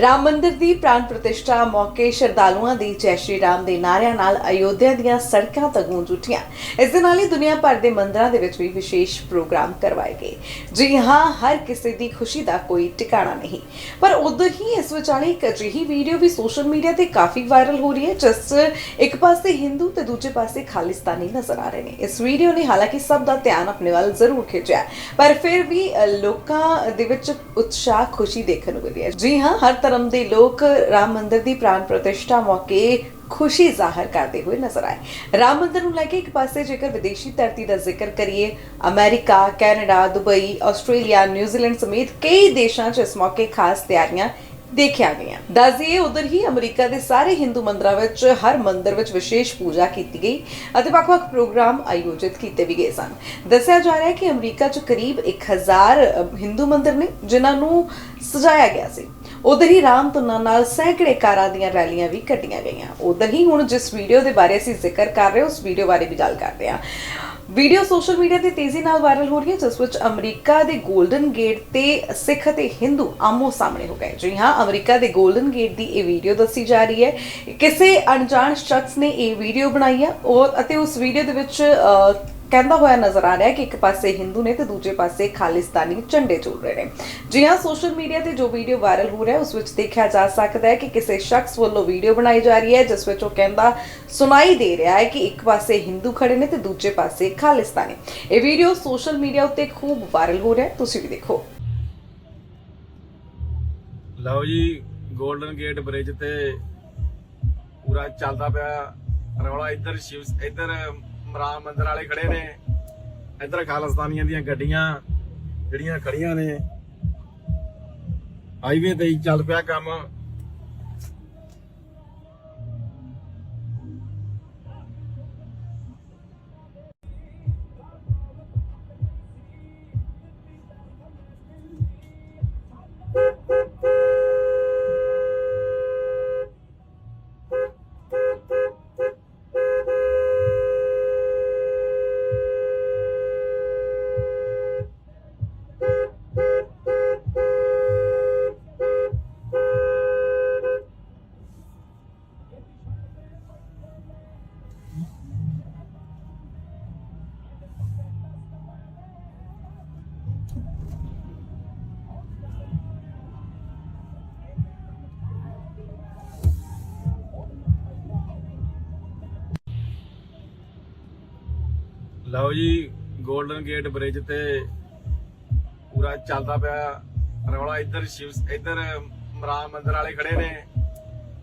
ਰਾਮ ਮੰਦਿਰ ਦੀ ਪ੍ਰਾਣ ਪ੍ਰਤਿਸ਼ਠਾ ਮੌਕੇ ਸ਼ਰਧਾਲੂਆਂ ਦੀ ਜੈ ਸ਼੍ਰੀ ਰਾਮ ਦੇ ਨਾਅਰਿਆਂ ਨਾਲ ਅਯੋਧਿਆ ਦੀਆਂ ਸੜਕਾਂ ਤੱਕ ਗੂੰਜ ਉੱਠੀਆਂ। ਇਸ ਦੇ ਨਾਲ ਹੀ ਦੁਨੀਆ ਭਰ ਦੇ ਮੰਦਰਾਂ ਦੇ ਵਿੱਚ ਵੀ ਵਿਸ਼ੇਸ਼ ਪ੍ਰੋਗਰਾਮ ਕਰਵਾਏ ਗਏ। ਜੀ ਹਾਂ, ਹਰ ਕਿਸੇ ਦੀ ਖੁਸ਼ੀ ਦਾ ਕੋਈ ਟਿਕਾਣਾ ਨਹੀਂ। ਪਰ ਉਦੋਂ ਹੀ ਇਸ ਵਿਚਾਲੇ ਇੱਕ ਅਜਿਹੀ ਵੀਡੀਓ ਵੀ ਸੋਸ਼ਲ ਮੀਡੀਆ ਤੇ ਕਾਫੀ ਵਾਇਰਲ ਹੋ ਰਹੀ ਹੈ, ਜਿਸ 'ਚ ਇੱਕ ਪਾਸੇ ਹਿੰਦੂ ਤੇ ਦੂਜੇ ਪਾਸੇ ਖਾਲਿਸਤਾਨੀ ਨਜ਼ਰ ਆ ਰਹੇ ਨੇ। ਇਸ ਵੀਡੀਓ ਨੇ ਹਾਲਾਂਕਿ ਸਭ ਦਾ ਧਿਆਨ ਆਪਣੇ ਵੱਲ ਜ਼ਰੂਰ ਖਿੱਚਿਆ, ਪਰ ਫਿਰ ਵੀ ਲੋਕਾਂ ਦੇ ਵਿੱਚ ਉਤਸ਼ਾਹ, ਖੁਸ਼ੀ ਦੇਖਣ ਨੂੰ ਮਿਲੀ ਹੈ। ਜੀ ਹਾਂ, ਹਰ ਧਰਮ ਦੇ ਲੋਕ ਰਾਮ ਮੰਦਿਰ ਦੀ ਪ੍ਰਾਣ ਪ੍ਰਤਿਸ਼ਠਾ ਮੌਕੇ ਖੁਸ਼ੀ ਜ਼ਾਹਰ ਕਰਦੇ ਹੋਏ ਨਜ਼ਰ ਆਏ। ਰਾਮ ਮੰਦਿਰ ਨੂੰ ਲੈ ਕੇ ਇੱਕ ਪਾਸੇ ਜੇਕਰ ਵਿਦੇਸ਼ੀ ਧਰਤੀ ਦਾ ਜ਼ਿਕਰ ਕਰੀਏ, America, Canada, Dubai, Australia, New Zealand ਸਮੇਤ ਕਈ ਦੇਸ਼ਾਂ 'ਚ ਇਸ ਮੌਕੇ ਖਾਸ ਤਿਆਰੀਆਂ ਦੇਖਿਆ ਗਿਆ ਦੱਸਈਏ ਉਧਰ ਹੀ ਅਮਰੀਕਾ ਦੇ ਸਾਰੇ ਹਿੰਦੂ ਮੰਦਰਾਂ ਵਿੱਚ ਹਰ ਮੰਦਿਰ ਵਿੱਚ ਵਿਸ਼ੇਸ਼ ਪੂਜਾ ਕੀਤੀ ਗਈ ਅਤੇ ਵੱਖ-ਵੱਖ ਪ੍ਰੋਗਰਾਮ ਆਯੋਜਿਤ ਕੀਤੇ ਵੀ ਗਏ ਸਨ। ਦੱਸਿਆ ਜਾ ਰਿਹਾ ਹੈ ਕਿ ਅਮਰੀਕਾ 'ਚ ਕਰੀਬ 1000 ਹਿੰਦੂ ਮੰਦਿਰ ਨੇ ਜਿਨ੍ਹਾਂ ਨੂੰ ਸਜਾਇਆ ਗਿਆ ਸੀ। ਉਧਰ ਹੀ ਰਾਮ ਧੁਨਾਂ ਨਾਲ ਸੈਂਕੜੇ ਕਾਰਾਂ ਦੀਆਂ ਰੈਲੀਆਂ ਵੀ ਕੱਢੀਆਂ ਗਈਆਂ। ਉਧਰ ਹੀ ਹੁਣ ਜਿਸ ਵੀਡੀਓ ਦੇ ਬਾਰੇ ਅਸੀਂ ਜ਼ਿਕਰ ਕਰ ਰਹੇ ਉਸ ਵੀਡੀਓ ਬਾਰੇ ਵੀ ਗੱਲ ਕਰਦੇ ਹਾਂ। ਵੀਡੀਓ ਸੋਸ਼ਲ ਮੀਡੀਆ ਤੇ ਤੇਜ਼ੀ ਨਾਲ ਵਾਇਰਲ ਹੋ ਰਹੀ ਹੈ, ਜਿਸ ਵਿੱਚ ਅਮਰੀਕਾ ਦੇ 골ਡਨ ਗੇਟ ਤੇ ਸਿੱਖ ਅਤੇ ਹਿੰਦੂ ਆਮੋ ਸਾਹਮਣੇ ਹੋ ਗਏ। ਜੀ ਹਾਂ, ਅਮਰੀਕਾ ਦੇ 골ਡਨ ਗੇਟ ਦੀ ਇਹ ਵੀਡੀਓ ਦੱਸੀ ਜਾ ਰਹੀ ਹੈ ਕਿਸੇ ਅਣਜਾਣ ਸ਼ਖਸ ਨੇ ਇਹ ਵੀਡੀਓ ਬਣਾਈ ਹੈ ਉਹ ਅਤੇ ਉਸ ਵੀਡੀਓ ਦੇ ਵਿੱਚ ਕਹਿੰਦਾ ਹੋਇਆ ਨਜ਼ਰ ਆ ਰਿਹਾ ਹੈ ਕਿ ਇੱਕ ਪਾਸੇ ਹਿੰਦੂ ਨੇ ਤੇ ਦੂਜੇ ਪਾਸੇ ਖਾਲਿਸਤਾਨੀ ਝੰਡੇ ਝੂਲ ਰਹੇ ਨੇ। ਜੀ ਹਾਂ ਸੋਸ਼ਲ ਮੀਡੀਆ ਤੇ ਜੋ ਵੀਡੀਓ ਵਾਇਰਲ ਹੋ ਰਿਹਾ ਹੈ, ਉਸ ਵਿੱਚ ਦੇਖਿਆ ਜਾ ਸਕਦਾ ਹੈ ਕਿ ਕਿਸੇ ਸ਼ਖਸ ਵੱਲੋਂ ਵੀਡੀਓ ਬਣਾਈ ਜਾ ਰਹੀ ਹੈ, ਜਿਸ ਵਿੱਚ ਉਹ ਕਹਿੰਦਾ, ਸੁਣਾਈ ਦੇ ਰਿਹਾ ਹੈ ਕਿ ਇੱਕ ਪਾਸੇ ਹਿੰਦੂ ਖੜੇ ਨੇ ਤੇ ਦੂਜੇ ਪਾਸੇ ਖਾਲਿਸਤਾਨੀ ਇਹ ਵੀਡੀਓ ਸੋਸ਼ਲ ਮੀਡੀਆ ਉੱਤੇ ਖੂਬ ਵਾਇਰਲ ਹੋ ਰਿਹਾ ਹੈ, ਤੁਸੀਂ ਵੀ ਦੇਖੋ। ਲਓ ਜੀ 골ਡਨ ਗੇਟ ਬ੍ਰਿਜ ਤੇ ਪੂਰਾ ਚੱਲਦਾ ਪਿਆ ਰੌਲਾ। ਇੱਧਰ ਸ਼ਿਵ, ਇੱਧਰ ਰਾਮ ਮੰਦਿਰ ਵਾਲੇ ਖੜੇ ਨੇ। ਇੱਧਰ ਖਾਲਿਸਤਾਨੀਆਂ ਦੀਆਂ ਗੱਡੀਆਂ ਜਿਹੜੀਆਂ ਖੜੀਆਂ ਨੇ। ਹਾਈਵੇ ਤੇ ਹੀ ਚੱਲ ਪਿਆ ਕੰਮ। ਲਓ ਜੀ 골ਡਨ ਗੇਟ ਬ੍ਰਿਜ ਤੇ ਪੂਰਾ ਚੱਲਦਾ ਪਿਆ ਰੌਲਾ। ਇੱਧਰ ਸ਼ਿਵ, ਇੱਧਰ ਰਾਮ ਮੰਦਿਰ ਵਾਲੇ ਖੜੇ ਨੇ।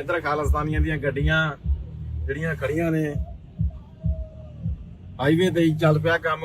ਇੱਧਰ ਖਾਲਿਸਤਾਨੀਆਂ ਦੀਆਂ ਗੱਡੀਆਂ ਜਿਹੜੀਆਂ ਖੜੀਆਂ ਨੇ। ਹਾਈਵੇ ਤੇ ਹੀ ਚੱਲ ਪਿਆ ਕੰਮ।